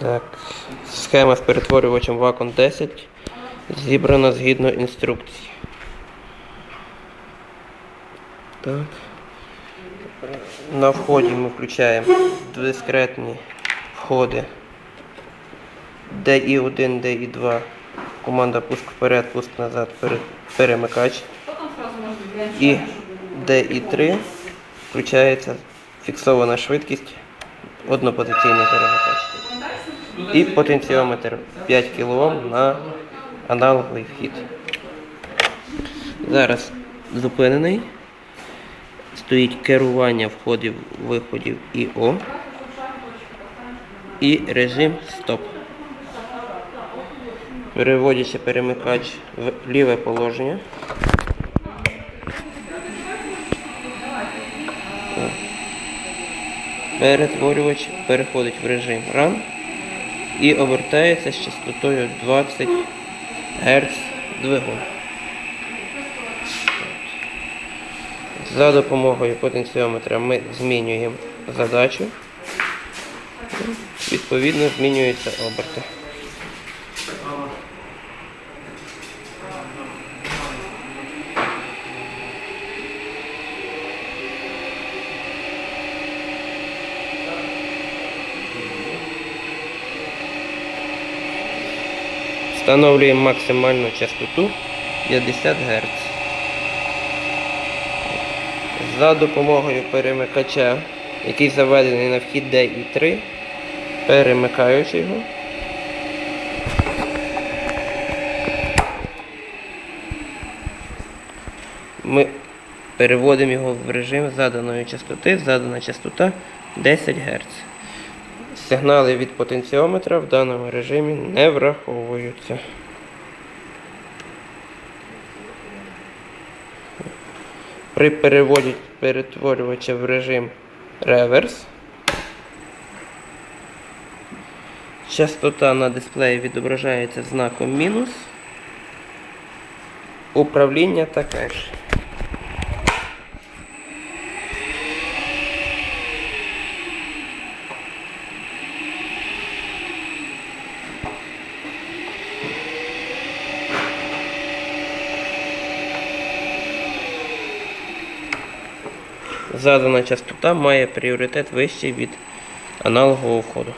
Так, схема з перетворювачем Wacom 10 зібрана згідно інструкції. Так. На вході ми включаємо дискретні входи DI1, DI2, команда пуск вперед, пуск назад, перемикач. І DI3 включається фіксована швидкість, однопозиційний перемикач. І потенціометр 5 кОм на аналоговий вхід. Зараз зупинений. Стоїть керування входів, виходів ІО і режим стоп. Переводячи перемикач в ліве положення. Перетворювач переходить в режим Run і обертається з частотою 20 Гц двигун. За допомогою потенціометра ми змінюємо задачу. Відповідно, змінюються оберти. Встановлюємо максимальну частоту 50 Гц. За допомогою перемикача, який заведений на вхід DI3, перемикаючи його. Ми переводимо його в режим заданої частоти. Задана частота 10 Гц. Сигнали від потенціометра в даному режимі не враховуються. При переводі перетворювача в режим реверс частота на дисплеї відображається знаком мінус. Управління таке ж. Задана частота має пріоритет вищий від аналогового входу.